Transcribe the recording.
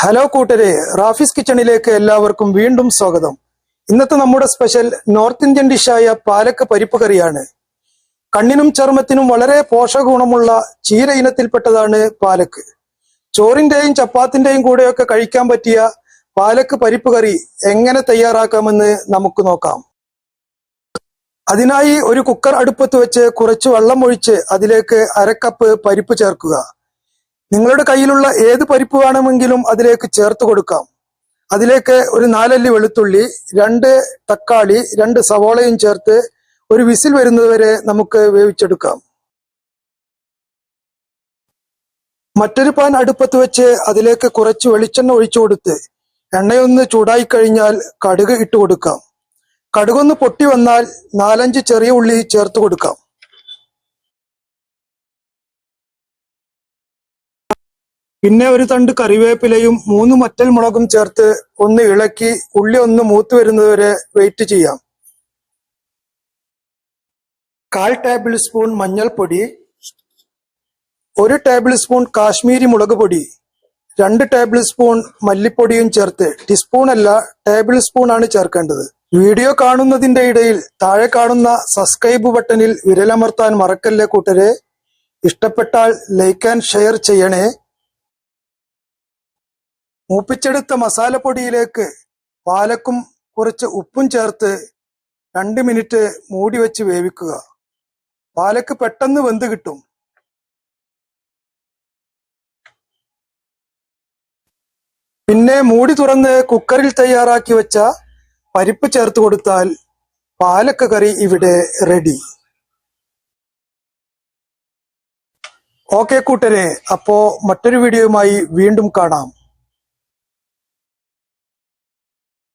Hello കൂട്ടരെ റാഫീസ് കിച്ചണിലേക്ക് എല്ലാവർക്കും വീണ്ടും സ്വാഗതം. ഇന്നത്തെ നമ്മുടെ സ്പെഷ്യൽ നോർത്ത് ഇന്ത്യൻ ഡിഷായ പാലക്ക പരിപ്പ് കറിയാണ്. കണ്ണിനും ചർമ്മത്തിനും വളരെ പോഷക ഗുണമുള്ള ചീര ഇനത്തിൽപ്പെട്ടതാണ് പാലക്ക്. ചോറിന്റെയും ചപ്പാത്തിന്റെയും കൂടെയൊക്കെ കഴിക്കാൻ പറ്റിയ പാലക്ക് പരിപ്പ് കറി എങ്ങനെ തയ്യാറാക്കാമെന്ന് നമുക്ക് നോക്കാം. അതിനായി ഒരു കുക്കർ അടുപ്പത്ത് വെച്ച് കുറച്ച് വെള്ളം ഒഴിച്ച് അതിലേക്ക് അരക്കപ്പ് പരിപ്പ് ചേർക്കുക. നിങ്ങളുടെ കയ്യിലുള്ള ഏത് പരിപ്പ് വേണമെങ്കിലും അതിലേക്ക് ചേർത്ത് കൊടുക്കാം. അതിലേക്ക് ഒരു നാലല്ലി വെളുത്തുള്ളി രണ്ട് തക്കാളി രണ്ട് സവോളയും ചേർത്ത് ഒരു വിസിൽ വരുന്നതുവരെ നമുക്ക് വേവിച്ചെടുക്കാം. മറ്റൊരു പാൻ അടുപ്പത്ത് വെച്ച് അതിലേക്ക് കുറച്ച് വെളിച്ചെണ്ണ ഒഴിച്ചു കൊടുത്ത് എണ്ണയൊന്ന് ചൂടായി കഴിഞ്ഞാൽ കടുക് ഇട്ട് കൊടുക്കാം. കടുകൊന്ന് പൊട്ടി വന്നാൽ നാലഞ്ച് ചെറിയ ഉള്ളി ചേർത്ത് കൊടുക്കാം. പിന്നെ ഒരു തണ്ട് കറിവേപ്പിലയും മൂന്ന് മറ്റൽ മുളകും ചേർത്ത് ഒന്ന് ഇളക്കി ഉള്ളി ഒന്ന് മൂത്ത് വരുന്നതുവരെ വെയിറ്റ് ചെയ്യാം. കാൽ ടേബിൾ സ്പൂൺ മഞ്ഞൾപ്പൊടി ഒരു ടേബിൾ സ്പൂൺ കാശ്മീരി മുളക് പൊടി രണ്ട് ടേബിൾ സ്പൂൺ മല്ലിപ്പൊടിയും ചേർത്ത് ടീസ്പൂൺ അല്ല ടേബിൾ സ്പൂൺ ആണ് ചേർക്കേണ്ടത്. വീഡിയോ കാണുന്നതിന്റെ ഇടയിൽ താഴെ കാണുന്ന സബ്സ്ക്രൈബ് ബട്ടണിൽ വിരലമർത്താൻ മറക്കല്ലേ കൂട്ടരെ. ഇഷ്ടപ്പെട്ടാൽ ലൈക്ക് ആൻഡ് ഷെയർ ചെയ്യണേ. മൂപ്പിച്ചെടുത്ത മസാലപ്പൊടിയിലേക്ക് പാലക്കും കുറച്ച് ഉപ്പും ചേർത്ത് രണ്ട് മിനിറ്റ് മൂടി വെച്ച് വേവിക്കുക. പാലക്ക് പെട്ടെന്ന് വെന്ത് കിട്ടും. പിന്നെ മൂടി തുറന്ന് കുക്കറിൽ തയ്യാറാക്കി വെച്ച പരിപ്പ് ചേർത്ത് കൊടുത്താൽ പാലക്ക കറി ഇവിടെ റെഡി. ഓക്കെ കൂട്ടരെ. അപ്പോ മറ്റൊരു വീഡിയോയുമായി വീണ്ടും കാണാം.